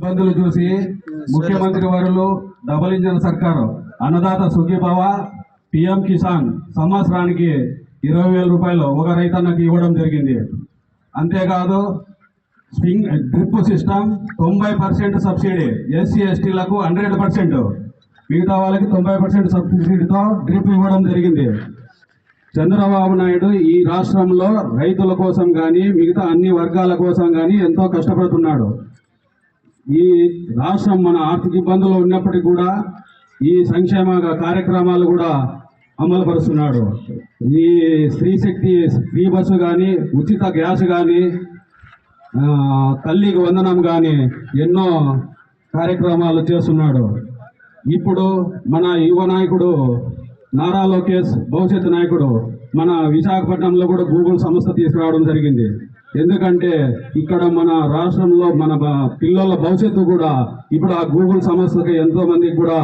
ఇబ్బందులు చూసి ముఖ్యమంత్రి వారిలో డబల్ ఇంజన్ సర్కారు అన్నదాత సుఖీభావ పిఎం కిసాన్ సంవత్సరానికి ఇరవై వేల రూపాయలు ఒక రైతన్నకి ఇవ్వడం జరిగింది. అంతేకాదు స్ప్రింగ్ డ్రిప్ సిస్టమ్ తొంభై పర్సెంట్ సబ్సిడీ ఎస్సీ ఎస్టీలకు హండ్రెడ్ పర్సెంట్. మిగతా వాళ్ళకి తొంభై పర్సెంట్ సబ్సిడీతో డ్రిప్ ఇవ్వడం జరిగింది. చంద్రబాబు నాయుడు ఈ రాష్ట్రంలో రైతుల కోసం కానీ మిగతా అన్ని వర్గాల కోసం కానీ ఎంతో కష్టపడుతున్నాడు. ఈ రాష్ట్రం మన ఆర్థిక ఇబ్బందులు ఉన్నప్పటికీ కూడా ఈ సంక్షేమ కార్యక్రమాలు కూడా అమలు పరుస్తున్నాడు ఈ స్త్రీ శక్తి ఫ్రీ బస్సు కానీ ఉచిత గ్యాస్ కానీ తల్లికి వందనం కానీ ఎన్నో కార్యక్రమాలు చేస్తున్నాడు. ఇప్పుడు మన యువ నాయకుడు నారా లోకేష్ భవిష్యత్ నాయకుడు మన విశాఖపట్నంలో కూడా గూగుల్ సంస్థ తీసుకురావడం జరిగింది. ఎందుకంటే ఇక్కడ మన రాష్ట్రంలో మన పిల్లల భవిష్యత్తు కూడా ఇప్పుడు ఆ గూగుల్ సంస్థకి ఎంతో మందికి కూడా